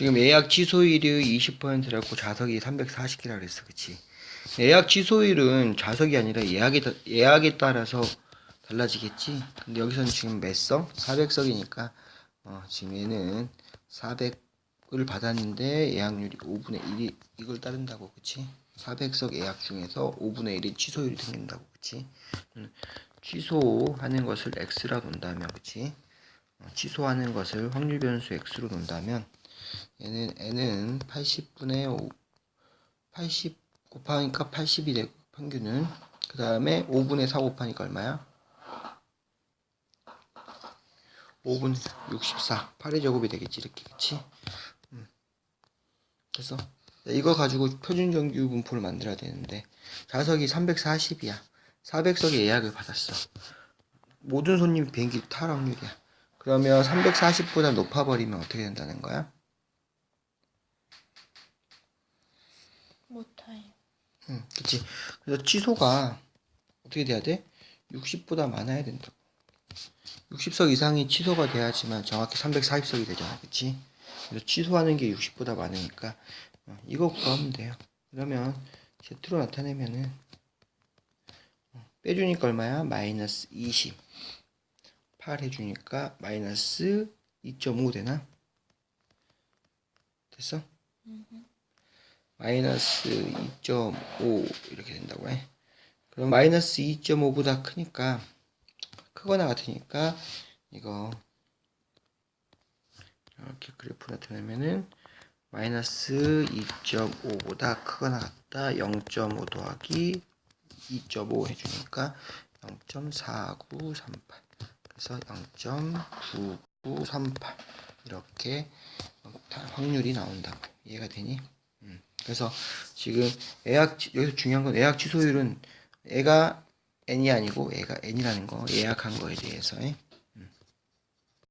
지금 예약 취소율이 20%라고 좌석이 340개라 그랬어, 그치? 예약 취소율은 좌석이 아니라 예약에, 따- 예약에 따라서 달라지겠지? 근데 여기서는 지금 몇 석? 400석이니까, 어, 지금 얘는 400을 받았는데 예약률이 5분의 1이 이걸 따른다고, 그치? 400석 예약 중에서 5분의 1이 취소율이 생긴다고, 그치? 음, 취소하는 것을 X라 놓는다면, 그치? 어, 취소하는 것을 확률 변수 X로 놓는다면, 얘는 n은 80분의 5, 80 곱하니까 80이 되고 평균은 그 다음에 5분의 4 곱하니까 얼마야? 5분 64 8의 제곱이 되겠지 이렇게 그치? 음. 그래서 이거 가지고 표준정규 분포를 만들어야 되는데 좌석이 340이야 400석의 예약을 받았어 모든 손님 비행기 탈 확률이야 그러면 340보다 높아버리면 어떻게 된다는 거야? 못해요. 응, 그치. 그래서 취소가 어떻게 돼야 돼? 60보다 많아야 된다고. 60석 이상이 취소가 돼야지만 정확히 340석이 되잖아. 그치? 그래서 취소하는 게 60보다 많으니까 어, 이거 구하면 돼요. 그러면 Z로 나타내면은 어, 빼주니까 얼마야? 마이너스 20. 8 해주니까 마이너스 2.5 되나? 됐어? 마이너스 2.5 이렇게 된다고 해. 그럼 마이너스 2.5보다 크니까 크거나 같으니까 이거 이렇게 그래프 나타내면은 마이너스 2.5보다 크거나 같다 0.5 더하기 2.5 해주니까 0.4938 그래서 0.9938 이렇게 확률이 나온다고 이해가 되니? 음. 그래서 지금 예약 취- 여기서 중요한 건 예약 취소율은 애가 n이 아니고 애가 n이라는 거 예약한 거에 대해서